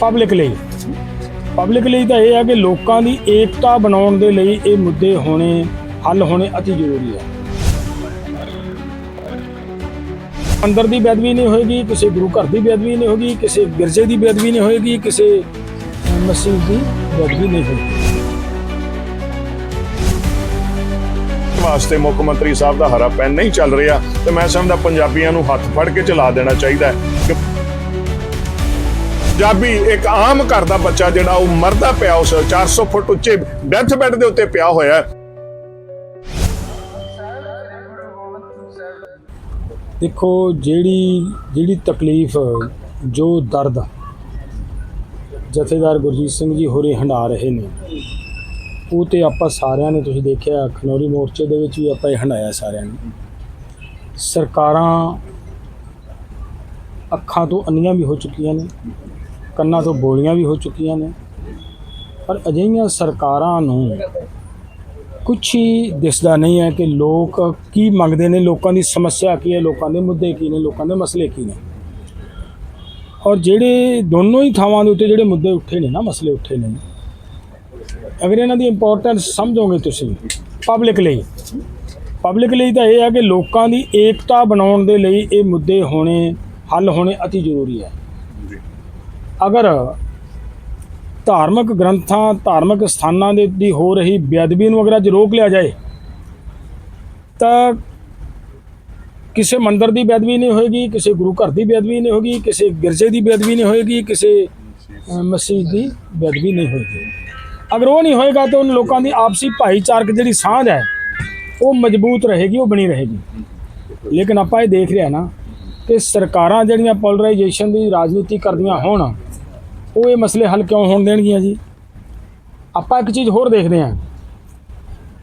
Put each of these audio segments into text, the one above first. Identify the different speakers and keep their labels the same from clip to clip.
Speaker 1: Public ਲਈ। Public ਲਈ ਤਾਂ ਇਹ ਹੈ ਕਿ ਲੋਕਾਂ ਦੀ ਏਕਤਾ ਬਣਾਉਣ ਦੇ ਲਈ ਇਹ ਮੁੱਦੇ ਹੋਣੇ ਹੱਲ ਹੋਣੇ ਅਤੀ ਜ਼ਰੂਰੀ ਹੈ ਅੰਦਰ ਦੀ ਬੇਅਦਬੀ ਨਹੀਂ ਹੋਏਗੀ ਕਿਸੇ ਗੁਰੂ ਘਰ ਦੀ ਬੇਅਦਬੀ ਨਹੀਂ ਹੋਏਗੀ ਕਿਸੇ ਗਿਰਜੇ ਦੀ ਬੇਅਦਬੀ ਨਹੀਂ ਹੋਏਗੀ ਕਿਸੇ ਅਹ, ਮਸਜਿਦ ਦੀ ਬੇਅਦਬੀ ਨਹੀਂ ਹੋਏਗੀ।
Speaker 2: ਵਾਸਤੇ ਮੁੱਖ ਮੰਤਰੀ ਸਾਹਿਬ ਦਾ ਹਰਾ ਪੈਨ ਨਹੀਂ ਚੱਲ ਰਿਹਾ ਤੇ ਮੈਂ ਸਮਝਦਾ ਪੰਜਾਬੀਆਂ ਨੂੰ ਹੱਥ ਫੜ ਕੇ ਚਲਾ ਦੇਣਾ ਚਾਹੀਦਾ ਹੈ ਕਿ ਪੰਜਾਬੀ ਇੱਕ ਆਮ ਘਰ ਦਾ ਬੱਚਾ ਜਿਹੜਾ ਉਹ ਮਰਦਾ ਪਿਆ, ਉਸ 400 ਫੁੱਟ ਉੱਚੇ ਡੈਥ ਬੈੱਡ ਦੇ ਉੱਤੇ ਪਿਆ ਹੋਇਆ ਹੈ।
Speaker 1: ਦੇਖੋ, ਜਿਹੜੀ ਜਿਹੜੀ ਤਕਲੀਫ, ਜੋ ਦਰਦ ਜਥੇਦਾਰ ਗੁਰਜੀਤ ਸਿੰਘ ਜੀ ਹੋਰੇ ਹੰਡਾ ਰਹੇ ਨੇ, ਉਹ ਤੇ ਆਪਾਂ ਸਾਰਿਆਂ ਨੇ ਤੁਸੀਂ ਦੇਖਿਆ, ਖਨੌਰੀ ਮੋਰਚੇ ਦੇ ਵਿੱਚ ਵੀ ਆਪਾਂ ਇਹ ਹੰਡਾਇਆ ਸਾਰਿਆਂ ਨੇ। ਸਰਕਾਰਾਂ ਅੱਖਾਂ ਤੋਂ ਅੰਨੀਆਂ ਵੀ ਹੋ ਚੁੱਕੀਆਂ ਨੇ। ਕੰਨਾਂ ਤੋਂ ਬੋਲੀਆਂ ਵੀ ਹੋ ਚੁੱਕੀਆਂ ਨੇ। ਪਰ ਅਜਿਹੀਆਂ ਸਰਕਾਰਾਂ ਨੂੰ ਕੁਝ ਹੀ ਦਿਸਦਾ ਨਹੀਂ ਹੈ ਕਿ ਲੋਕ ਕੀ ਮੰਗਦੇ ਨੇ, ਲੋਕਾਂ ਦੀ ਸਮੱਸਿਆ ਕੀ ਹੈ, ਲੋਕਾਂ ਦੇ ਮੁੱਦੇ ਕੀ ਨੇ, ਲੋਕਾਂ ਦੇ ਮਸਲੇ ਕੀ ਨੇ। ਔਰ ਜਿਹੜੇ ਦੋਨੋਂ ਹੀ ਥਾਵਾਂ ਦੇ ਉੱਤੇ ਜਿਹੜੇ ਮੁੱਦੇ ਉੱਠੇ ਨੇ ਨਾ, ਮਸਲੇ ਉੱਠੇ ਨੇ। ਅਗਰ ਇਹਨਾਂ ਦੀ ਇੰਪੋਰਟੈਂਸ ਸਮਝੋਗੇ ਤੁਸੀਂ ਪਬਲਿਕ ਲਈ। ਪਬਲਿਕ ਲਈ ਤਾਂ ਇਹ ਹੈ ਕਿ ਲੋਕਾਂ ਦੀ ਏਕਤਾ ਬਣਾਉਣ ਦੇ ਲਈ ਇਹ ਮੁੱਦੇ ਹੋਣੇ, ਹੱਲ ਹੋਣੇ ਅਤੀ ਜ਼ਰੂਰੀ ਹੈ। ਅਗਰ ਧਾਰਮਿਕ ਗ੍ਰੰਥਾਂ ਧਾਰਮਿਕ ਸਥਾਨਾਂ ਦੇ ਦੀ ਹੋ ਰਹੀ ਬੇਅਦਬੀ ਨੂੰ ਅਗਰ ਅੱਜ ਰੋਕ ਲਿਆ ਜਾਏ ਤਾਂ ਕਿਸੇ ਮੰਦਰ ਦੀ ਬੇਅਦਬੀ ਨਹੀਂ ਹੋਏਗੀ ਕਿਸੇ ਗੁਰੂ ਘਰ ਦੀ ਬੇਅਦਬੀ ਨਹੀਂ ਹੋਏਗੀ ਕਿਸੇ ਗਿਰਜੇ ਦੀ ਬੇਅਦਬੀ ਨਹੀਂ ਹੋਏਗੀ ਕਿਸੇ ਅ, ਮਸਜਿਦ ਦੀ ਬੇਅਦਬੀ ਨਹੀਂ ਹੋਏਗੀ। ਅਗਰ ਉਹ ਨਹੀਂ ਹੋਏਗਾ ਤਾਂ ਉਹਨਾਂ ਲੋਕਾਂ ਦੀ ਆਪਸੀ ਭਾਈਚਾਰਕ ਜਿਹੜੀ ਸਾਂਝ ਹੈ ਉਹ ਮਜ਼ਬੂਤ ਰਹੇਗੀ ਉਹ ਬਣੀ ਰਹੇਗੀ। ਲੇਕਿਨ ਆਪਾਂ ਇਹ ਦੇਖ ਰਿਹਾ ਨਾ ਕਿ ਸਰਕਾਰਾਂ ਜਿਹੜੀਆਂ ਪੋਲਰਾਈਜੇਸ਼ਨ ਦੀ ਰਾਜਨੀਤੀ ਕਰਦੀਆਂ ਹੋਣ ਉਹ ਇਹ ਮਸਲੇ ਹੱਲ ਕਿਉਂ ਹੋਣ ਦੇਣਗੀਆਂ ਜੀ? ਆਪਾਂ ਇੱਕ ਚੀਜ਼ ਹੋਰ ਦੇਖਦੇ ਹਾਂ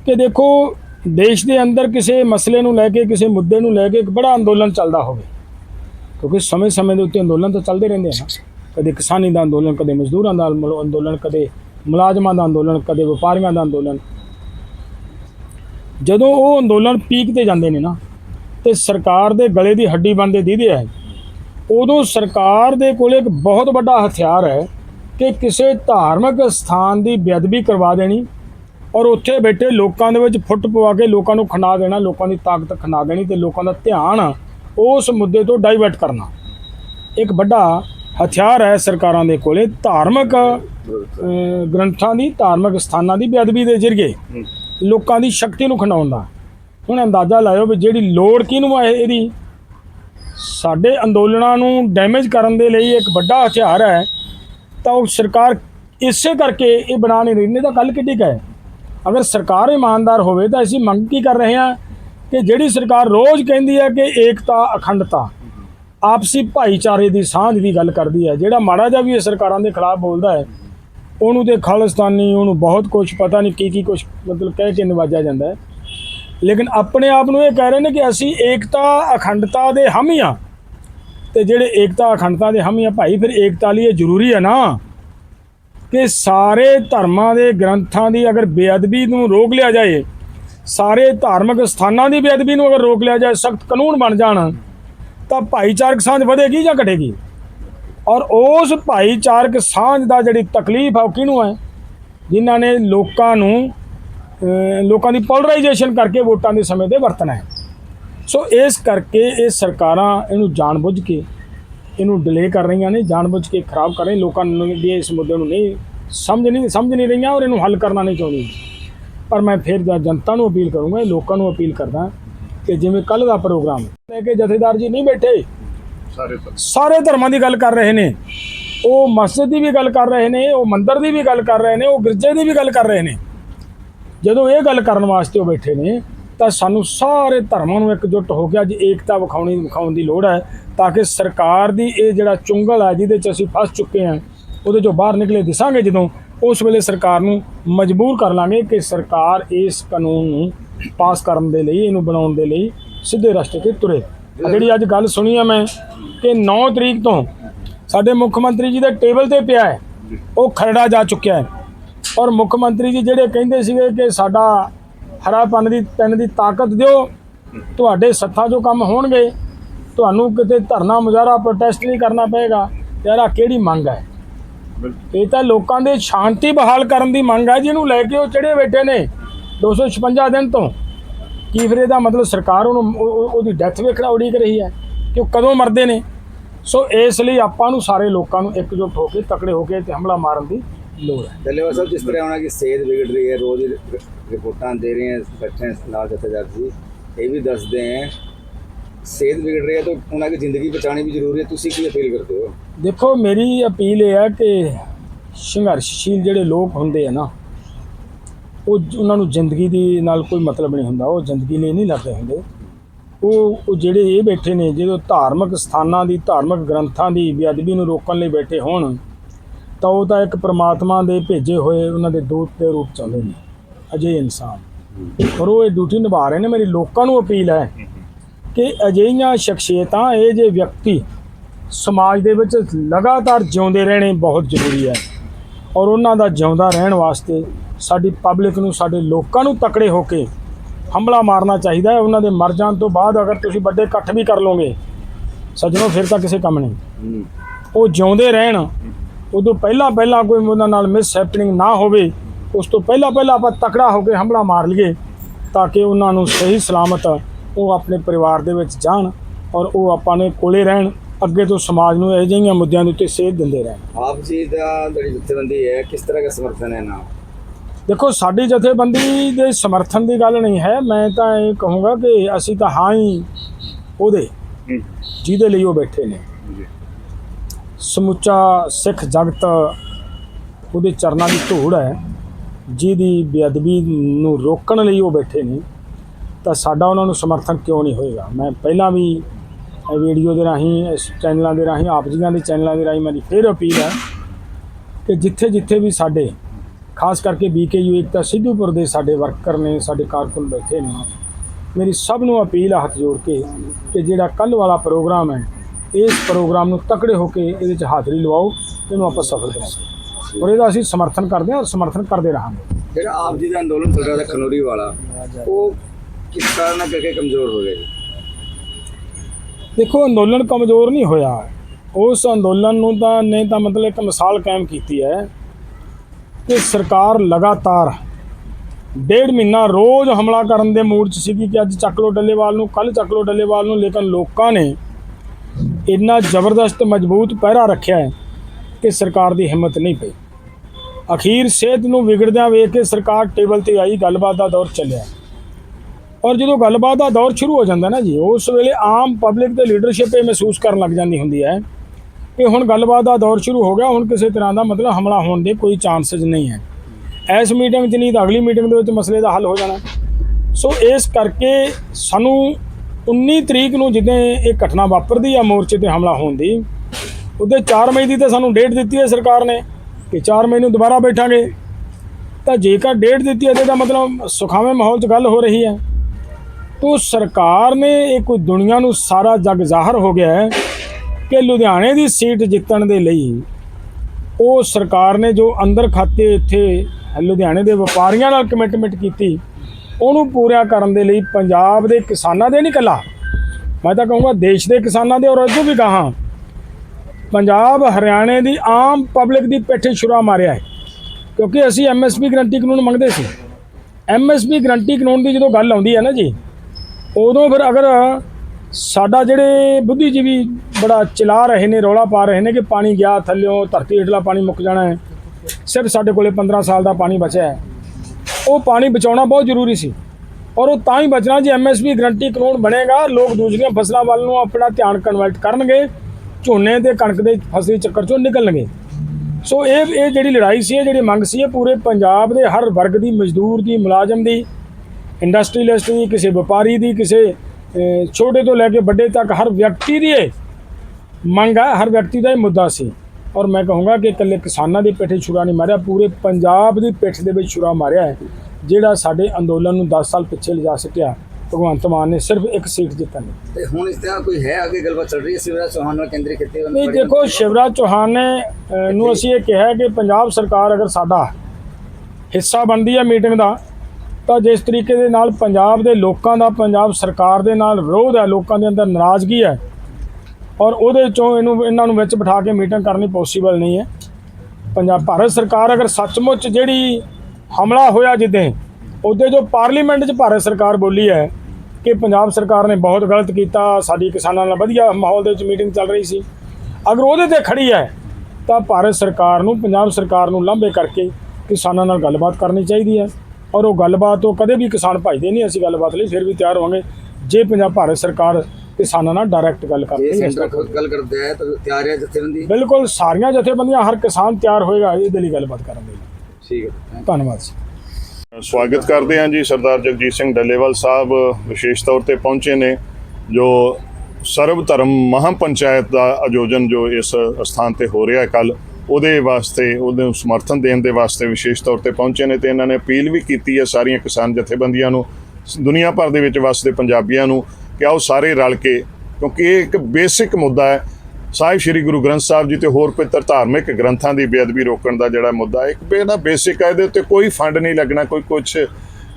Speaker 1: ਕਿ ਦੇਖੋ, ਦੇਸ਼ ਦੇ ਅੰਦਰ ਕਿਸੇ ਮਸਲੇ ਨੂੰ ਲੈ ਕੇ, ਕਿਸੇ ਮੁੱਦੇ ਨੂੰ ਲੈ ਕੇ ਇੱਕ ਬੜਾ ਅੰਦੋਲਨ ਚੱਲਦਾ ਹੋਵੇ। ਕਿਉਂਕਿ ਸਮੇਂ-ਸਮੇਂ ਦੇ ਉੱਤੇ ਅੰਦੋਲਨ ਤਾਂ ਚੱਲਦੇ ਰਹਿੰਦੇ ਹਨ ਕਦੇ ਕਿਸਾਨੀ ਦਾ ਅੰਦੋਲਨ, ਕਦੇ ਮਜ਼ਦੂਰਾਂ ਦਾ ਅੰਦੋਲਨ, ਕਦੇ ਮੁਲਾਜ਼ਮਾਂ ਦਾ ਅੰਦੋਲਨ, ਕਦੇ ਵਪਾਰੀਆਂ ਦਾ ਅੰਦੋਲਨ। ਜਦੋਂ ਉਹ ਅੰਦੋਲਨ ਪੀਕ ਤੇ ਜਾਂਦੇ ਨੇ ਨਾ, ਤੇ ਸਰਕਾਰ ਦੇ ਗਲੇ ਦੀ ਹੱਡੀ ਬਣਦੇ ਦੀਦੇ ਆ ਉਦੋਂ ਸਰਕਾਰ ਦੇ ਕੋਲ ਇੱਕ ਬਹੁਤ ਵੱਡਾ ਹਥਿਆਰ ਹੈ ਕਿ ਕਿਸੇ ਧਾਰਮਿਕ ਸਥਾਨ ਦੀ ਬੇਅਦਬੀ ਕਰਵਾ ਦੇਣੀ ਔਰ ਉੱਥੇ ਬੈਠੇ ਲੋਕਾਂ ਦੇ ਵਿੱਚ ਫੁੱਟ ਪਵਾ ਕੇ ਲੋਕਾਂ ਨੂੰ ਖੰਡਾ ਦੇਣਾ ਲੋਕਾਂ ਦੀ ਤਾਕਤ ਖੰਡਾ ਦੇਣੀ ਤੇ ਲੋਕਾਂ ਦਾ ਧਿਆਨ ਉਸ ਮੁੱਦੇ ਤੋਂ ਡਾਈਵਰਟ ਕਰਨਾ। ਇੱਕ ਵੱਡਾ ਹਥਿਆਰ ਹੈ ਸਰਕਾਰਾਂ ਦੇ ਕੋਲੇ ਧਾਰਮਿਕ ਗ੍ਰੰਥਾਂ ਦੀ ਧਾਰਮਿਕ ਸਥਾਨਾਂ ਦੀ ਬੇਅਦਬੀ ਦੇ ਜ਼ਰੀਏ ਲੋਕਾਂ ਦੀ ਸ਼ਕਤੀ ਨੂੰ ਖੰਡਾਉਣ ਦਾ। ਹੁਣ ਅੰਦਾਜ਼ਾ ਲਾਇਓ ਵੀ ਜਿਹੜੀ ਲੋੜ ਕਿਹਨੂੰ ਹੈ ਇਹਦੀ। ਸਾਡੇ ਅੰਦੋਲਨਾਂ ਨੂੰ ਡੈਮੇਜ ਕਰਨ ਦੇ ਲਈ ਇੱਕ ਵੱਡਾ ਹਥਿਆਰ ਹੈ, ਤਾਂ ਉਹ ਸਰਕਾਰ ਇਸੇ ਕਰਕੇ ਇਹ ਬਣਾ ਨਹੀਂ ਰਹੀ। ਨਹੀਂ ਤਾਂ ਗੱਲ ਕਿੱਡੀ ਕੁ ਹੈ। ਅਗਰ ਸਰਕਾਰ ਇਮਾਨਦਾਰ ਹੋਵੇ ਤਾਂ ਅਸੀਂ ਮੰਗ ਕੀ ਕਰ ਰਹੇ ਹਾਂ ਕਿ ਜਿਹੜੀ ਸਰਕਾਰ ਰੋਜ਼ ਕਹਿੰਦੀ ਹੈ ਕਿ ਏਕਤਾ, ਅਖੰਡਤਾ, ਆਪਸੀ ਭਾਈਚਾਰੇ ਦੀ ਸਾਂਝ ਦੀ ਗੱਲ ਕਰਦੀ ਹੈ, ਜਿਹੜਾ ਮਾੜਾ ਜਿਹਾ ਵੀ ਇਹ ਸਰਕਾਰਾਂ ਦੇ ਖਿਲਾਫ ਬੋਲਦਾ ਹੈ, ਉਹਨੂੰ ਤੇ ਖਾਲਿਸਤਾਨੀ, ਉਹਨੂੰ ਬਹੁਤ ਕੁਝ ਪਤਾ ਨਹੀਂ ਕੀ ਕੀ ਕੁਝ ਮਤਲਬ ਕਹਿ ਕੇ ਨਵਾਜਿਆ ਜਾਂਦਾ ਹੈ। ਲੇਕਿਨ ਆਪਣੇ ਆਪ ਨੂੰ ਇਹ ਕਹਿ ਰਹੇ ਨੇ ਕਿ ਅਸੀਂ ਏਕਤਾ, ਅਖੰਡਤਾ ਦੇ ਹਾਮੀ ਹਾਂ ਤੇ ਜਿਹੜੇ ਏਕਤਾ, ਅਖੰਡਤਾ ਦੇ ਹਾਮੀ ਆ ਭਾਈ, ਫਿਰ ਏਕਤਾ ਲਈ ਇਹ ਜ਼ਰੂਰੀ ਹੈ ਨਾ? ਕਿ ਸਾਰੇ ਧਰਮਾਂ ਦੇ ਗ੍ਰੰਥਾਂ ਦੀ ਅਗਰ ਬੇਅਦਬੀ ਨੂੰ ਰੋਕ ਲਿਆ ਜਾਏ, ਸਾਰੇ ਧਾਰਮਿਕ ਸਥਾਨਾਂ ਦੀ ਬੇਅਦਬੀ ਨੂੰ ਅਗਰ ਰੋਕ ਲਿਆ ਜਾਏ, ਸਖਤ ਕਾਨੂੰਨ ਬਣ ਜਾਣ, ਤਾਂ ਭਾਈਚਾਰਕ ਸਾਂਝ ਵਧੇਗੀ ਜਾਂ ਘਟੇਗੀ? ਔਰ ਉਸ ਭਾਈਚਾਰਕ ਸਾਂਝ ਦਾ ਜਿਹੜੀ ਤਕਲੀਫ ਆ, ਉਹ ਕਿਹਨੂੰ ਹੈ? ਜਿਨ੍ਹਾਂ ਨੇ ਲੋਕਾਂ ਨੂੰ ਲੋਕਾਂ ਦੀ ਪੋਲਰਾਈਜੇਸ਼ਨ ਕਰਕੇ ਵੋਟਾਂ ਦੇ ਸਮੇਂ ਤੇ ਵਰਤਣਾ ਹੈ। ਸੋ ਇਸ ਕਰਕੇ ਇਹ ਸਰਕਾਰਾਂ ਇਹਨੂੰ ਜਾਣਬੁੱਝ ਕੇ ਇਹਨੂੰ ਡਿਲੇ ਕਰ ਰਹੀਆਂ ਨੇ ਜਾਣਬੁੱਝ ਕੇ ਖਰਾਬ ਕਰ ਰਹੀਆਂ ਲੋਕਾਂ ਨੂੰ ਵੀ ਇਸ ਮੁੱਦੇ ਨੂੰ ਨਹੀਂ ਸਮਝ ਨਹੀਂ ਸਮਝ ਨਹੀਂ ਰਹੀਆਂ ਔਰ ਇਹਨੂੰ ਹੱਲ ਕਰਨਾ ਨਹੀਂ ਚਾਹੁੰਦੀ ਪਰ ਮੈਂ ਫਿਰ ਜ- ਜਨਤਾ ਨੂੰ ਅਪੀਲ ਕਰੂੰਗਾ ਇਹ ਲੋਕਾਂ ਨੂੰ ਅਪੀਲ ਕਰਦਾ ਕਿ ਜਿਵੇਂ ਕੱਲ ਦਾ ਪ੍ਰੋਗਰਾਮ ਲੈ ਕੇ ਜਥੇਦਾਰ ਜੀ ਨਹੀਂ ਬੈਠੇ।
Speaker 2: ਸਾਰੇ
Speaker 1: ਸਾਰੇ ਧਰਮਾਂ ਦੀ ਗੱਲ ਕਰ ਰਹੇ ਨੇ। ਉਹ ਮਸਜਿਦ ਦੀ ਵੀ ਗੱਲ ਕਰ ਰਹੇ ਨੇ ਉਹ ਮੰਦਿਰ ਦੀ ਵੀ ਗੱਲ ਕਰ ਰਹੇ ਨੇ ਉਹ ਗਿਰਜੇ ਦੀ ਵੀ ਗੱਲ ਕਰ ਰਹੇ ਨੇ। ਜਦੋਂ ਇਹ ਗੱਲ ਕਰਨ ਵਾਸਤੇ ਉਹ ਬੈਠੇ ਨੇ, ਤਾਂ ਸਾਨੂੰ ਸਾਰੇ ਧਰਮਾਂ ਨੂੰ ਇਕਜੁੱਟ ਹੋ ਕੇ ਅੱਜ ਏਕਤਾ ਵਿਖਾਉਣੀ, ਵਿਖਾਉਣ ਦੀ ਲੋੜ ਹੈ, ਤਾਂ ਕਿ ਸਰਕਾਰ ਦੀ ਇਹ ਜਿਹੜਾ ਚੁੰਗਲ ਹੈ, ਜਿਹਦੇ 'ਚ ਅਸੀਂ ਫਸ ਚੁੱਕੇ ਹਾਂ, ਉਹਦੇ 'ਚੋਂ ਬਾਹਰ ਨਿਕਲੇ ਦਿਸਾਂਗੇ ਜਦੋਂ, ਉਸ ਵੇਲੇ ਸਰਕਾਰ ਨੂੰ ਮਜਬੂਰ ਕਰ ਲਾਂਗੇ ਕਿ ਸਰਕਾਰ ਇਸ ਕਾਨੂੰਨ ਨੂੰ ਪਾਸ ਕਰਨ ਦੇ ਲਈ, ਇਹਨੂੰ ਬਣਾਉਣ ਦੇ ਲਈ ਸਿੱਧੇ ਰਸਤੇ ਤੇ ਤੁਰੇ। ਜਿਹੜੀ ਅੱਜ ਗੱਲ ਸੁਣੀ ਆ ਮੈਂ, ਕਿ 9 ਤਰੀਕ ਤੋਂ ਸਾਡੇ ਮੁੱਖ ਮੰਤਰੀ ਜੀ ਦੇ ਟੇਬਲ ਤੇ ਪਿਆ ਹੈ, ਉਹ ਖਰੜਾ ਜਾ ਚੁੱਕਿਆ ਹੈ। ਔਰ ਮੁੱਖ ਮੰਤਰੀ ਜੀ ਜਿਹੜੇ ਕਹਿੰਦੇ ਸੀਗੇ ਕਿ ਸਾਡਾ ਹਰਾ ਪੰਨ ਦੀ ਪੈਨ ਦੀ ਤਾਕਤ ਦਿਓ ਤੁਹਾਡੇ ਸੱਥਾਂ 'ਚੋਂ ਕੰਮ ਹੋਣਗੇ ਤੁਹਾਨੂੰ ਕਿਤੇ ਧਰਨਾ ਮੁਜ਼ਾਹਰਾ ਪ੍ਰੋਟੈਸਟ ਨਹੀਂ ਕਰਨਾ ਪਏਗਾ ਯਾਰ ਕਿਹੜੀ ਮੰਗ ਹੈ? ਇਹ ਤਾਂ ਲੋਕਾਂ ਦੇ ਸ਼ਾਂਤੀ ਬਹਾਲ ਕਰਨ ਦੀ ਮੰਗ ਹੈ ਜਿਹਨੂੰ ਲੈ ਕੇ ਉਹ ਚੜੇ ਬੈਠੇ ਨੇ 256 ਦਿਨ ਤੋਂ। ਕੀ ਫਿਰ ਇਹਦਾ ਮਤਲਬ ਸਰਕਾਰ ਉਹਨੂੰ ਉਹ- ਉਹ- ਉਹਦੀ ਡੈਥ ਵੇਖਣਾ ਉਡੀਕ ਰਹੀ ਹੈ ਕਿ ਉਹ ਕਦੋਂ ਮਰਦੇ ਨੇ? ਸੋ ਇਸ ਲਈ ਆਪਾਂ ਨੂੰ ਸਾਰੇ ਲੋਕਾਂ ਨੂੰ ਇਕਜੁੱਟ ਹੋ ਕੇ ਤਕੜੇ ਹੋ ਕੇ ਤੇ ਹਮਲਾ ਮਾਰਨ ਦੀ ਲੋੜ ਹੈ।
Speaker 3: ਧੰਨਵਾਦ ਸਾਹਿਬ ਜਿਸ ਤਰ੍ਹਾਂ ਉਹਨਾਂ ਦੀ ਸਿਹਤ ਵਿਗੜ ਰਹੀ ਹੈ ਰੋਜ਼ ਰਿਪੋਰਟਾਂ ਦੇ ਰਹੇ ਹੈ ਬੱਚੇ ਨਾਲ ਜਥੇਦਾਰ ਜੀ ਇਹ ਵੀ ਦੱਸਦੇ ਹੈ ਸਿਹਤ ਵਿਗੜ ਰਹੀ ਹੈ ਤਾਂ ਉਹਨਾਂ ਦੀ ਜ਼ਿੰਦਗੀ ਬਚਾਉਣੀ ਵੀ ਜ਼ਰੂਰੀ ਹੈ ਤੁਸੀਂ ਕੀ ਅਪੀਲ ਕਰਦੇ ਹੋ?
Speaker 1: ਦੇਖੋ ਮੇਰੀ ਅਪੀਲ ਇਹ ਹੈ ਕਿ ਸੰਘਰਸ਼ੀਲ ਜਿਹੜੇ ਲੋਕ ਹੁੰਦੇ ਆ ਨਾ ਉਹ ਉਹਨਾਂ ਨੂੰ ਜ਼ਿੰਦਗੀ ਦੀ ਨਾਲ ਕੋਈ ਮਤਲਬ ਨਹੀਂ ਹੁੰਦਾ ਉਹ ਜ਼ਿੰਦਗੀ ਲਈ ਨਹੀਂ ਲੜਦੇ ਹੁੰਦੇ। ਉਹ ਉਹ ਜਿਹੜੇ ਇਹ ਬੈਠੇ ਨੇ ਜਿਹੜੇ ਧਾਰਮਿਕ ਸਥਾਨਾਂ ਦੀ ਧਾਰਮਿਕ ਗ੍ਰੰਥਾਂ ਦੀ ਬੇਅਦਬੀ ਨੂੰ ਰੋਕਣ ਲਈ ਬੈਠੇ ਹੋਣ ਤਾਂ ਉਹ ਤਾਂ ਇੱਕ ਪ੍ਰਮਾਤਮਾ ਦੇ ਭੇਜੇ ਹੋਏ ਉਹਨਾਂ ਦੇ ਦੂਤ ਦੇ ਰੂਪ ਚ ਆਉਂਦੇ ਨੇ ਅਜੇ ਇਨਸਾਨ। ਪਰ ਉਹ ਇਹ ਡਿਊਟੀ ਨਿਭਾ ਰਹੇ ਨੇ ਮੇਰੀ ਲੋਕਾਂ ਨੂੰ ਅਪੀਲ ਹੈ ਕਿ ਅਜਿਹੀਆਂ ਸ਼ਖਸੀਅਤਾਂ ਇਹ ਜੇ ਵਿਅਕਤੀ ਸਮਾਜ ਦੇ ਵਿੱਚ ਲਗਾਤਾਰ ਜਿਉਂਦੇ ਰਹਿਣੇ ਬਹੁਤ ਜ਼ਰੂਰੀ ਹੈ ਔਰ ਉਹਨਾਂ ਦਾ ਜਿਉਂਦਾ ਰਹਿਣ ਵਾਸਤੇ ਸਾਡੀ ਪਬਲਿਕ ਨੂੰ ਸਾਡੇ ਲੋਕਾਂ ਨੂੰ ਤਕੜੇ ਹੋ ਕੇ ਹਮਲਾ ਮਾਰਨਾ ਚਾਹੀਦਾ ਹੈ। ਉਹਨਾਂ ਦੇ ਮਰ ਜਾਣ ਤੋਂ ਬਾਅਦ ਅਗਰ ਤੁਸੀਂ ਵੱਡੇ ਇਕੱਠ ਵੀ ਕਰ ਲਓਗੇ ਸੱਜਣੋ ਫਿਰ ਤਾਂ ਕਿਸੇ ਕੰਮ ਨਹੀਂ। ਉਹ ਜਿਉਂਦੇ ਰਹਿਣ ਉਦੋਂ ਪਹਿਲਾਂ ਪਹਿਲਾਂ ਕੋਈ ਉਹਨਾਂ ਨਾਲ ਮਿਸ ਹੈਪਨਿੰਗ ਨਾ ਹੋਵੇ ਉਸ ਤੋਂ ਪਹਿਲਾਂ ਪਹਿਲਾਂ ਆਪਾਂ ਤਕੜਾ ਹੋ ਕੇ ਹਮਲਾ ਮਾਰ ਲਈਏ ਤਾਂ ਕਿ ਉਹਨਾਂ ਨੂੰ ਸਹੀ ਸਲਾਮਤ ਉਹ ਆਪਣੇ ਪਰਿਵਾਰ ਦੇ ਵਿੱਚ ਜਾਣ ਔਰ ਉਹ ਆਪਾਂ ਨੇ ਕੋਲੇ ਰਹਿਣ ਅੱਗੇ ਤੋਂ ਸਮਾਜ ਨੂੰ ਇਹੋ ਜਿਹੀਆਂ ਮੁੱਦਿਆਂ ਦੇ ਉੱਤੇ ਸੇਧ ਦਿੰਦੇ ਰਹਿਣ।
Speaker 3: ਆਪ ਜੀ ਦਾ ਜਿਹੜੀ ਜਥੇਬੰਦੀ ਹੈ ਕਿਸ ਤਰ੍ਹਾਂ ਦਾ ਸਮਰਥਨ ਹੈ ਨਾ?
Speaker 1: ਦੇਖੋ ਸਾਡੀ ਜਥੇਬੰਦੀ ਦੇ ਸਮਰਥਨ ਦੀ ਗੱਲ ਨਹੀਂ ਹੈ। ਮੈਂ ਤਾਂ ਇਹ ਕਹੂੰਗਾ ਕਿ ਅਸੀਂ ਤਾਂ ਹਾਂ ਹੀ ਉਹਦੇ ਜਿਹਦੇ ਲਈ ਉਹ ਬੈਠੇ ਨੇ। ਸਮੁੱਚਾ ਸਿੱਖ ਜਗਤ ਉਹਦੇ ਚਰਨਾਂ ਦੀ ਧੂੜ ਹੈ। ਜਿਹਦੀ ਬੇਅਦਬੀ ਨੂੰ ਰੋਕਣ ਲਈ ਉਹ ਬੈਠੇ ਨੇ। ਤਾਂ ਸਾਡਾ ਉਹਨਾਂ ਨੂੰ ਸਮਰਥਨ ਕਿਉਂ ਨਹੀਂ ਹੋਏਗਾ? ਮੈਂ ਪਹਿਲਾਂ ਵੀ ਇਹ ਵੀਡੀਓ ਦੇ ਰਾਹੀਂ, ਇਸ ਚੈਨਲਾਂ ਦੇ ਰਾਹੀਂ, ਆਪ ਜੀਆਂ ਦੇ ਚੈਨਲਾਂ ਦੇ ਰਾਹੀਂ ਮੇਰੀ ਫੇਰ ਅਪੀਲ ਹੈ ਕਿ ਜਿੱਥੇ ਜਿੱਥੇ ਵੀ ਸਾਡੇ, ਖਾਸ ਕਰਕੇ ਬੀਕੇਯੂ ਏਕਤਾ ਸਿੱਧੂਪੁਰ ਦੇ ਸਾਡੇ ਵਰਕਰ ਨੇ, ਸਾਡੇ ਕਾਰਕੁਨ ਬੈਠੇ ਨੇ। ਮੇਰੀ ਸਭ ਨੂੰ ਅਪੀਲ ਹੈ ਹੱਥ ਜੋੜ ਕੇ ਕਿ ਜਿਹੜਾ ਕੱਲ ਵਾਲਾ ਪ੍ਰੋਗਰਾਮ ਹੈ ਇਸ ਪ੍ਰੋਗਰਾਮ ਨੂੰ ਤਕੜੇ ਹੋ ਕੇ ਇਹਦੇ 'ਚ ਹਾਜ਼ਰੀ ਲਵਾਓ ਇਹਨੂੰ ਆਪਾਂ ਸਫਲ ਕਰਾਂਗੇ ਔਰ ਇਹਦਾ ਅਸੀਂ ਸਮਰਥਨ ਕਰਦੇ ਹਾਂ ਔਰ ਸਮਰਥਨ ਕਰਦੇ ਰਹਾਂਗੇ।
Speaker 3: ਜਿਹੜਾ ਆਪ ਜੀ ਦਾ ਅੰਦੋਲਨ ਚੱਲ ਰਿਹਾ ਖਨੌਰੀ ਵਾਲਾ ਉਹ ਕਿਸ ਕਾਰਨ ਨਾਲ ਕਰਕੇ ਕਮਜ਼ੋਰ ਹੋ ਗਏ?
Speaker 1: ਦੇਖੋ ਅੰਦੋਲਨ ਕਮਜ਼ੋਰ ਨਹੀਂ ਹੋਇਆ। ਉਸ ਅੰਦੋਲਨ ਨੂੰ ਤਾਂ ਨੇ ਤਾਂ ਮਤਲਬ ਇੱਕ ਮਿਸਾਲ ਕਾਇਮ ਕੀਤੀ ਹੈ ਕਿ ਸਰਕਾਰ ਲਗਾਤਾਰ ਡੇਢ ਮਹੀਨਾ ਰੋਜ਼ ਹਮਲਾ ਕਰਨ ਦੇ ਮੂਡ 'ਚ ਸੀਗੀ ਕਿ ਅੱਜ ਚੱਕ ਲੋ ਡੱਲੇਵਾਲ ਨੂੰ ਕੱਲ ਚੱਕ ਲੋ ਡੱਲੇਵਾਲ ਨੂੰ ਲੇਕਿਨ ਲੋਕਾਂ ਨੇ ਇੰਨਾ ਜ਼ਬਰਦਸਤ ਮਜ਼ਬੂਤ ਪਹਿਰਾ ਰੱਖਿਆ ਹੈ ਕਿ ਸਰਕਾਰ ਦੀ ਹਿੰਮਤ ਨਹੀਂ ਪਈ। ਅਖੀਰ ਸਿਹਤ ਨੂੰ ਵਿਗੜਦਿਆਂ ਵੇਖ ਕੇ ਸਰਕਾਰ ਟੇਬਲ ਤੇ ਆਈ, ਗੱਲਬਾਤ ਦਾ ਦੌਰ ਚੱਲਿਆ। ਔਰ ਜਦੋਂ ਗੱਲਬਾਤ ਦਾ ਦੌਰ ਸ਼ੁਰੂ ਹੋ ਜਾਂਦਾ ਨਾ ਜੀ, ਉਸ ਵੇਲੇ ਆਮ ਪਬਲਿਕ ਤੇ ਲੀਡਰਸ਼ਿਪ ਇਹ ਮਹਿਸੂਸ ਕਰਨ ਲੱਗ ਜਾਂਦੀ ਹੁੰਦੀ ਹੈ ਕਿ ਹੁਣ ਗੱਲਬਾਤ ਦਾ ਦੌਰ ਸ਼ੁਰੂ ਹੋ ਗਿਆ, ਹੁਣ ਕਿਸੇ ਤਰ੍ਹਾਂ ਦਾ ਮਤਲਬ ਹਮਲਾ ਹੋਣ ਦੇ ਕੋਈ ਚਾਂਸਸ ਨਹੀਂ ਹੈ। ਇਸ ਮੀਟਿੰਗ 'ਚ ਨਹੀਂ ਤਾਂ ਅਗਲੀ ਮੀਟਿੰਗ ਦੇ ਵਿੱਚ ਮਸਲੇ ਦਾ ਹੱਲ ਹੋ ਜਾਣਾ। ਸੋ ਇਸ ਕਰਕੇ ਸਾਨੂੰ 19 ਤਰੀਕ ਨੂੰ ਜਿੱਦਾਂ ਇਹ ਘਟਨਾ ਵਾਪਰਦੀ ਆ ਮੋਰਚੇ ਤੇ ਹਮਲਾ ਹੋਣ ਦੀ, ਉਹਦੇ 4 ਮਈ ਦੀ ਤਾਂ ਸਾਨੂੰ ਡੇਟ ਦਿੱਤੀ ਹੈ ਸਰਕਾਰ ਨੇ ਕਿ 4 ਮਈ ਨੂੰ ਦੁਬਾਰਾ ਬੈਠਾਂਗੇ। ਤਾਂ ਜੇਕਰ ਡੇਟ ਦਿੱਤੀ ਹੈ ਤੇ ਮਤਲਬ ਸੁਖਾਵੇਂ ਮਾਹੌਲ 'ਚ ਗੱਲ ਹੋ ਰਹੀ ਹੈ। ਤੋ ਸਰਕਾਰ ਨੇ ਇਹ ਕੋਈ ਦੁਨੀਆ ਨੂੰ ਸਾਰਾ ਜੱਗ ਜ਼ਾਹਰ ਹੋ ਗਿਆ ਹੈ ਕਿ ਲੁਧਿਆਣੇ ਦੀ ਸੀਟ ਜਿੱਤਣ ਦੇ ਲਈ ਉਹ ਸਰਕਾਰ ਨੇ ਜੋ ਅੰਦਰ ਖਾਤੇ ਇੱਥੇ ਲੁਧਿਆਣੇ ਦੇ ਵਪਾਰੀਆਂ ਨਾਲ ਕਮਿਟਮੈਂਟ ਕੀਤੀ ਉਹਨੂੰ ਪੂਰਾ ਕਰਨ ਦੇ ਲਈ ਪੰਜਾਬ ਦੇ ਕਿਸਾਨਾਂ ਦੇ ਨਹੀਂ ਇਕੱਲਾ ਮੈਂ ਤਾਂ ਕਹੂੰਗਾ ਦੇਸ਼ ਦੇ ਕਿਸਾਨਾਂ ਦੇ ਔਰ ਅਜੂ ਵੀ ਗਾਹਾਂ। ਪੰਜਾਬ ਹਰਿਆਣੇ ਦੀ ਆਮ ਪਬਲਿਕ ਦੀ ਪਿੱਠ ਛੁਰਾ ਮਾਰਿਆ ਹੈ। ਕਿਉਂਕਿ ਅਸੀਂ ਐਮਐਸਪੀ ਗਰੰਟੀ ਕਾਨੂੰਨ ਮੰਗਦੇ ਸੀ। ਐਮਐਸਪੀ ਗਰੰਟੀ ਕਾਨੂੰਨ ਦੀ ਜਦੋਂ ਗੱਲ ਆਉਂਦੀ ਹੈ ਨਾ ਜੀ, ਉਦੋਂ ਫਿਰ ਅਗਰ ਸਾਡਾ ਜਿਹੜੇ ਬੁੱਧੀਜੀਵੀ ਬੜਾ ਚਲਾ ਰਹੇ ਨੇ, ਰੌਲਾ ਪਾ ਰਹੇ ਨੇ ਕਿ ਪਾਣੀ ਗਿਆ, ਥੱਲਿਓਂ ਧਰਤੀ ਹੇਠਲਾ ਪਾਣੀ ਮੁੱਕ ਜਾਣਾ ਹੈ। ਸਿਰਫ ਸਾਡੇ ਕੋਲੇ 15 ਸਾਲ ਦਾ ਪਾਣੀ ਬਚਿਆ ਹੈ। ਉਹ ਪਾਣੀ ਬਚਾਉਣਾ ਬਹੁਤ ਜ਼ਰੂਰੀ ਸੀ। ਔਰ ਉਹ ਤਾਂ ਹੀ ਬਚਣਾ ਜੇ ਐਮਐਸਪੀ ਗਰੰਟੀ ਕਾਨੂੰਨ ਬਣੇਗਾ, ਲੋਕ ਦੂਸਰੀਆਂ ਫਸਲਾਂ ਵੱਲ ਨੂੰ ਆਪਣਾ ਧਿਆਨ ਕਨਵਰਟ ਕਰਨਗੇ, ਝੋਨੇ ਤੇ ਕਣਕ ਦੇ ਫਸਲੀ ਚੱਕਰ ਚੋਂ ਨਿਕਲਣਗੇ। ਸੋ ਇਹ ਇਹ ਜਿਹੜੀ ਲੜਾਈ ਸੀ, ਇਹ ਜਿਹੜੀ ਮੰਗ ਸੀ, ਇਹ ਪੂਰੇ ਪੰਜਾਬ ਦੇ ਹਰ ਵਰਗ ਦੀ, ਮਜ਼ਦੂਰ ਦੀ, ਮੁਲਾਜ਼ਮ ਦੀ ਇੰਡਸਟਰੀਲਿਸਟ ਦੀ, ਕਿਸੇ ਵਪਾਰੀ ਦੀ, ਕਿਸੇ ਛੋਟੇ ਤੋਂ ਲੈ ਕੇ ਵੱਡੇ ਤੱਕ ਹਰ ਵਿਅਕਤੀ ਦੀ ਇਹ ਮੰਗ ਹੈ ਹਰ ਵਿਅਕਤੀ ਦਾ ਇਹ ਮੁੱਦਾ ਸੀ। ਔਰ ਮੈਂ ਕਹੂੰਗਾ ਕਿ ਇਕੱਲੇ ਕਿਸਾਨਾਂ ਦੀ ਪਿੱਠੇ ਛੁਰਾ ਨਹੀਂ ਮਾਰਿਆ ਪੂਰੇ ਪੰਜਾਬ ਦੀ ਪਿੱਠ ਦੇ ਵਿੱਚ ਛੁਰਾ ਮਾਰਿਆ ਹੈ ਜਿਹੜਾ ਸਾਡੇ ਅੰਦੋਲਨ ਨੂੰ 10 ਸਾਲ ਪਿੱਛੇ ਲਿਜਾ ਸਕਿਆ। ਭਗਵੰਤ ਮਾਨ ਨੇ ਸਿਰਫ ਇੱਕ ਸੀਟ ਜਿੱਤਣ
Speaker 3: ਤੇ ਹੁਣ ਇਸ ਤਰ੍ਹਾਂ ਕੋਈ ਹੈ ਅੱਗੇ ਗੱਲਬਾਤ ਚੱਲ ਰਹੀ ਹੈ? ਸਿਵਰਾਜ ਚੌਹਾਨ ਨਾਲ ਕੇਂਦਰੀ ਖੇਤੀ
Speaker 1: ਨਹੀਂ ਦੇਖੋ ਸ਼ਿਵਰਾਜ ਚੌਹਾਨ ਨੇ ਨੂੰ ਅਸੀਂ ਇਹ ਕਿਹਾ ਕਿ ਪੰਜਾਬ ਸਰਕਾਰ ਅਗਰ ਸਾਡਾ ਹਿੱਸਾ ਬਣਦੀ ਹੈ ਮੀਟਿੰਗ ਦਾ ਤਾਂ ਜਿਸ ਤਰੀਕੇ ਦੇ ਨਾਲ ਪੰਜਾਬ ਦੇ ਲੋਕਾਂ ਦਾ ਪੰਜਾਬ ਸਰਕਾਰ ਦੇ ਨਾਲ ਵਿਰੋਧ ਹੈ ਲੋਕਾਂ ਦੇ ਅੰਦਰ ਨਾਰਾਜ਼ਗੀ ਹੈ ਔਰ ਉਹਦੇ ਚੋਂ ਇਹਨੂੰ ਇਹਨਾਂ ਨੂੰ ਵਿੱਚ ਬਿਠਾ ਕੇ ਮੀਟਿੰਗ ਕਰਨੀ ਪੋਸੀਬਲ ਨਹੀਂ ਹੈ। ਪੰਜਾਬ, ਭਾਰਤ ਸਰਕਾਰ ਅਗਰ ਸੱਚਮੁੱਚ ਜਿਹੜੀ ਹਮਲਾ ਹੋਇਆ ਜਿੱਦੇ, ਉਹਦੇ ਜੋ ਪਾਰਲੀਮੈਂਟ 'ਚ ਭਾਰਤ ਸਰਕਾਰ ਬੋਲੀ ਹੈ ਕਿ ਪੰਜਾਬ ਸਰਕਾਰ ਨੇ ਬਹੁਤ ਗਲਤ ਕੀਤਾ, ਸਾਡੀ ਕਿਸਾਨਾਂ ਨਾਲ ਵਧੀਆ ਮਾਹੌਲ ਦੇ ਵਿੱਚ ਮੀਟਿੰਗ ਚੱਲ ਰਹੀ ਸੀ। ਅਗਰ ਉਹਦੇ ਤੇ ਖੜੀ ਹੈ, ਤਾਂ ਭਾਰਤ ਸਰਕਾਰ ਨੂੰ, ਪੰਜਾਬ ਸਰਕਾਰ ਨੂੰ ਲਾਂਭੇ ਕਰਕੇ ਕਿਸਾਨਾਂ ਨਾਲ ਗੱਲਬਾਤ ਕਰਨੀ ਚਾਹੀਦੀ ਹੈ। ਔਰ ਉਹ ਗੱਲਬਾਤ ਉਹ ਕਦੇ ਵੀ ਕਿਸਾਨ ਭਜਦੇ ਨਹੀਂ, ਅਸੀਂ ਗੱਲਬਾਤ ਲਈ ਫਿਰ ਵੀ ਤਿਆਰ ਹੋਵਾਂਗੇ। ਜੇ ਪੰਜਾਬ, ਭਾਰਤ ਸਰਕਾਰ ਕਿਸਾਨਾਂ ਨਾਲ ਡਾਇਰੈਕਟ ਗੱਲ
Speaker 3: ਜੇ
Speaker 1: ਕਰਦੀ ਹੈ
Speaker 3: ਸੈਂਟਰ ਖੁਦ ਗੱਲ ਕਰਦਾ ਹੈ ਤਾਂ ਤਿਆਰ ਹੈ ਜਥੇਬੰਦੀ?
Speaker 1: ਬਿਲਕੁਲ ਸਾਰੀਆਂ ਜਥੇਬੰਦੀਆਂ ਹਰ ਕਿਸਾਨ ਤਿਆਰ ਹੋਏਗਾ ਇਹਦੇ ਲਈ ਗੱਲਬਾਤ ਕਰਨ ਲਈ।
Speaker 3: ਠੀਕ ਹੈ
Speaker 1: ਧੰਨਵਾਦ ਜੀ।
Speaker 2: ਸਵਾਗਤ ਕਰਦੇ ਹਾਂ ਜੀ ਸਰਦਾਰ ਜਗਜੀਤ ਸਿੰਘ ਡੱਲੇਵਾਲ ਸਾਹਿਬ ਵਿਸ਼ੇਸ਼ ਤੌਰ ਤੇ ਪਹੁੰਚੇ ਨੇ ਜੋ ਸਰਬ ਧਰਮ ਮਹਾਪੰਚਾਇਤ ਦਾ ਆਯੋਜਨ ਜੋ ਇਸ ਸਥਾਨ ਤੇ ਹੋ ਰਿਹਾ ਕੱਲ ਉਹਦੇ ਵਾਸਤੇ ਉਹਨੂੰ ਸਮਰਥਨ ਦੇਣ ਦੇ ਵਾਸਤੇ ਵਿਸ਼ੇਸ਼ ਤੌਰ ਤੇ ਪਹੁੰਚੇ ਨੇ ਤੇ ਇਹਨਾਂ ਨੇ ਅਪੀਲ ਵੀ ਕੀਤੀ ਹੈ ਸਾਰੀਆਂ ਕਿਸਾਨ ਜਥੇਬੰਦੀਆਂ ਨੂੰ ਦੁਨੀਆ ਭਰ ਦੇ ਵਿੱਚ ਵਸਦੇ ਪੰਜਾਬੀਆਂ ਨੂੰ ਕਿ ਆਓ ਸਾਰੇ ਰਲ ਕੇ ਕਿਉਂਕਿ ਇਹ ਇੱਕ ਬੇਸਿਕ ਮੁੱਦਾ ਹੈ। ਸਾਹਿਬ ਸ੍ਰੀ ਗੁਰੂ ਗ੍ਰੰਥ ਸਾਹਿਬ ਜੀ ਤੇ ਹੋਰ ਪਵਿੱਤਰ ਧਾਰਮਿਕ ਗ੍ਰੰਥਾਂ ਦੀ ਬੇਅਦਬੀ ਰੋਕਣ ਦਾ ਜਿਹੜਾ ਮੁੱਦਾ ਹੈ, ਇੱਕ ਬੇਨਾ ਬੇਸਿਕ ਹੈ ਇਹਦੇ ਉੱਤੇ ਕੋਈ ਫੰਡ ਨਹੀਂ ਲੱਗਣਾ ਕੋਈ ਕੁਝ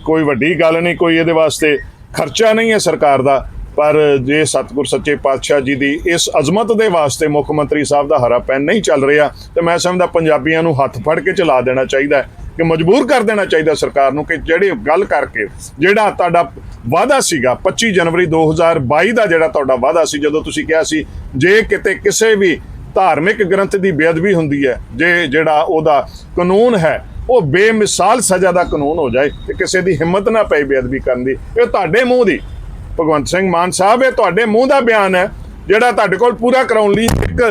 Speaker 2: ਕੋਈ ਵੱਡੀ ਗੱਲ ਨਹੀਂ ਕੋਈ ਇਹਦੇ ਵਾਸਤੇ ਖਰਚਾ ਨਹੀਂ ਹੈ ਸਰਕਾਰ ਦਾ। ਪਰ ਜੇ ਸਤਿਗੁਰ ਸੱਚੇ ਪਾਤਸ਼ਾਹ ਜੀ ਦੀ ਇਸ ਅਜ਼ਮਤ ਦੇ ਵਾਸਤੇ ਮੁੱਖ ਮੰਤਰੀ ਸਾਹਿਬ ਦਾ ਹਰਾ ਪੈਨ ਨਹੀਂ ਚੱਲ ਰਿਹਾ ਤੇ ਮੈਂ ਸਮਝਦਾ ਪੰਜਾਬੀਆਂ ਨੂੰ ਹੱਥ ਫੜ ਕੇ ਚਲਾ ਦੇਣਾ ਚਾਹੀਦਾ ਕਿ ਮਜਬੂਰ ਕਰ ਦੇਣਾ ਚਾਹੀਦਾ ਸਰਕਾਰ ਨੂੰ ਕਿ ਜਿਹੜੇ ਗੱਲ ਕਰਕੇ ਜਿਹੜਾ ਤੁਹਾਡਾ ਵਾਅਦਾ ਸੀਗਾ 25 ਜਨਵਰੀ 2022 ਦਾ ਜਿਹੜਾ ਤੁਹਾਡਾ ਵਾਅਦਾ ਸੀ, ਜਦੋਂ ਤੁਸੀਂ ਕਿਹਾ ਸੀ, ਜੇ ਕਿਤੇ ਕਿਸੇ ਵੀ ਧਾਰਮਿਕ ਗ੍ਰੰਥ ਦੀ ਬੇਅਦਬੀ ਹੁੰਦੀ ਹੈ, ਜੇ ਜਿਹੜਾ ਉਹਦਾ ਕਾਨੂੰਨ ਹੈ, ਉਹ ਬੇਮਿਸਾਲ ਸਜ਼ਾ ਦਾ ਕਾਨੂੰਨ ਹੋ ਜਾਏ ਤੇ ਕਿਸੇ ਦੀ ਹਿੰਮਤ ਨਾ ਪਏ ਬੇਅਦਬੀ ਕਰਨ ਦੀ, ਇਹ ਤੁਹਾਡੇ ਮੂੰਹ ਦੀ। ਭਗਵੰਤ ਸਿੰਘ ਮਾਨ ਸਾਹਿਬ, ਇਹ ਤੁਹਾਡੇ ਮੂੰਹ ਦਾ ਬਿਆਨ ਹੈ, ਜਿਹੜਾ ਤੁਹਾਡੇ ਕੋਲ ਪੂਰਾ ਕਰਾਉਣ ਲਈ ਇੱਕ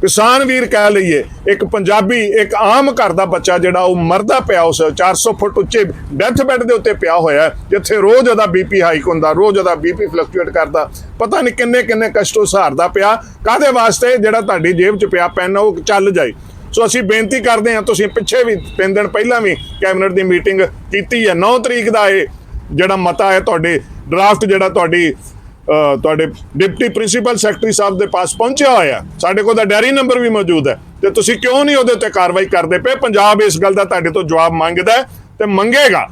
Speaker 2: ਕਿਸਾਨ ਵੀਰ ਕਹਿ ਲਈਏ, ਇੱਕ ਪੰਜਾਬੀ, ਇੱਕ ਆਮ ਘਰ ਦਾ ਬੱਚਾ ਜਿਹੜਾ ਉਹ ਮਰਦਾ ਪਿਆ ਉਸ 400 ਫੁੱਟ ਉੱਚੇ ਡੈਥ ਬੈੱਡ ਦੇ ਉੱਤੇ ਪਿਆ ਹੋਇਆ ਜਿੱਥੇ ਰੋਜ਼ ਉਹਦਾ ਬੀਪੀ ਹਾਈਕ ਹੁੰਦਾ, ਰੋਜ਼ ਉਹਦਾ ਬੀਪੀ ਫਲਕਚੁਏਟ ਕਰਦਾ। ਪਤਾ ਨਹੀਂ ਕਿੰਨੇ ਕਿੰਨੇ ਕਸ਼ਟੋਂ ਸਹਾਰਦਾ ਪਿਆ ਕਾਦੇ ਵਾਸਤੇ ਜਿਹੜਾ ਤੁਹਾਡੀ ਜੇਬ 'ਚ ਪਿਆ ਪੈਨ, ਉਹ ਚੱਲ ਜਾਏ। ਸੋ ਅਸੀਂ ਬੇਨਤੀ ਕਰਦੇ ਹਾਂ, ਤੁਸੀਂ ਪਿੱਛੇ ਵੀ ਤਿੰਨ ਦਿਨ ਪਹਿਲਾਂ ਵੀ ਕੈਬਨਿਟ ਦੀ ਮੀਟਿੰਗ ਕੀਤੀ ਹੈ। 9 ਤਰੀਕ ਦਾ ਇਹ ਜਿਹੜਾ ਮਤਾ ਹੈ ਤੁਹਾਡੇ, ਡਰਾਫਟ ਜਿਹੜਾ ਤੁਹਾਡੀ ਤੁਹਾਡੇ ਡਿਪਟੀ ਪ੍ਰਿੰਸੀਪਲ ਸੈਕਟਰੀ ਸਾਹਿਬ ਦੇ ਪਾਸ ਪਹੁੰਚਿਆ ਹੋਇਆ ਸਾਡੇ ਕੋਲ ਤਾਂ ਡੈਰੀ ਨੰਬਰ ਵੀ ਮੌਜੂਦ ਹੈ। ਤੇ ਤੁਸੀਂ ਕਿਉਂ ਨਹੀਂ ਉਹਦੇ ਉੱਤੇ ਕਾਰਵਾਈ ਕਰਦੇ ਪਏ? ਪੰਜਾਬ ਇਸ ਗੱਲ ਦਾ ਤੁਹਾਡੇ ਤੋਂ ਜਵਾਬ ਮੰਗਦਾ ਹੈ ਤੇ ਮੰਗੇਗਾ।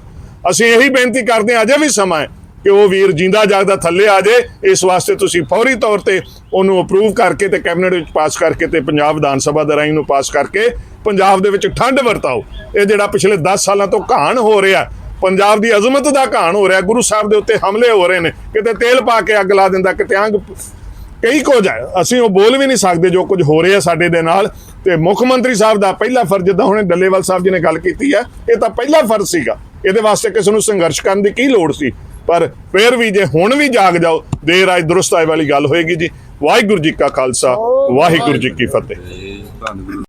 Speaker 2: ਅਸੀਂ ਇਹੀ ਬੇਨਤੀ ਕਰਦੇ ਹਾਂ, ਅਜੇ ਵੀ ਸਮਾਂ ਹੈ ਕਿ ਉਹ ਵੀਰ ਜਿੰਦਾ ਜਾਗਦਾ ਥੱਲੇ ਆ ਜਾਏ। ਇਸ ਵਾਸਤੇ ਤੁਸੀਂ ਫੌਰੀ ਤੌਰ ਤੇ ਉਹਨੂੰ ਅਪਰੂਵ ਕਰਕੇ ਤੇ ਕੈਬਨਿਟ ਵਿੱਚ ਪਾਸ ਕਰਕੇ ਤੇ ਪੰਜਾਬ ਵਿਧਾਨ ਸਭਾ ਦੇ ਰਾਹੀਂ ਨੂੰ ਪਾਸ ਕਰਕੇ ਪੰਜਾਬ ਦੇ ਵਿੱਚ ਠੰਡ ਵਰਤਾਓ। ਇਹ ਜਿਹੜਾ ਪਿਛਲੇ 10 ਸਾਲਾਂ ਤੋਂ ਘਾਣ ਹੋ ਰਿਹਾ ਪੰਜਾਬ ਦੀ ਅਜ਼ਮਤ ਦਾ ਘਾਣ ਹੋ ਰਿਹਾ ਗੁਰੂ ਸਾਹਿਬ ਦੇ ਉੱਤੇ ਹਮਲੇ ਹੋ ਰਹੇ ਨੇ ਕਿਤੇ ਤੇਲ ਪਾ ਕੇ ਅੱਗ ਲਾ ਦਿੰਦਾ ਕਿਤੇ ਅੰਗ ਕਈ ਕੁਝ ਹੈ ਅਸੀਂ ਉਹ ਬੋਲ ਵੀ ਨਹੀਂ ਸਕਦੇ ਜੋ ਕੁਝ ਹੋ ਰਿਹਾ ਸਾਡੇ ਦੇ ਨਾਲ। ਤੇ ਮੁੱਖ ਮੰਤਰੀ ਸਾਹਿਬ ਦਾ ਪਹਿਲਾ ਫਰਜ਼ ਜਿੱਦਾਂ ਹੁਣੇ ਡੱਲੇਵਾਲ ਸਾਹਿਬ ਜੀ ਨੇ ਗੱਲ ਕੀਤੀ ਹੈ ਇਹ ਤਾਂ ਪਹਿਲਾ ਫਰਜ਼ ਸੀਗਾ। ਇਹਦੇ ਵਾਸਤੇ ਕਿਸੇ ਨੂੰ ਸੰਘਰਸ਼ ਕਰਨ ਦੀ ਕੀ ਲੋੜ ਸੀ? ਪਰ ਫਿਰ ਵੀ ਜੇ ਹੁਣ ਵੀ ਜਾਗ ਜਾਓ ਦੇਰ ਆਏ ਦਰੁਸਤ ਆਏ ਵਾਲੀ ਗੱਲ ਹੋਏਗੀ ਜੀ। ਵਾਹਿਗੁਰੂ ਜੀ ਕਾ ਖਾਲਸਾ ਵਾਹਿਗੁਰੂ ਜੀ ਕੀ ਫਤਿਹ।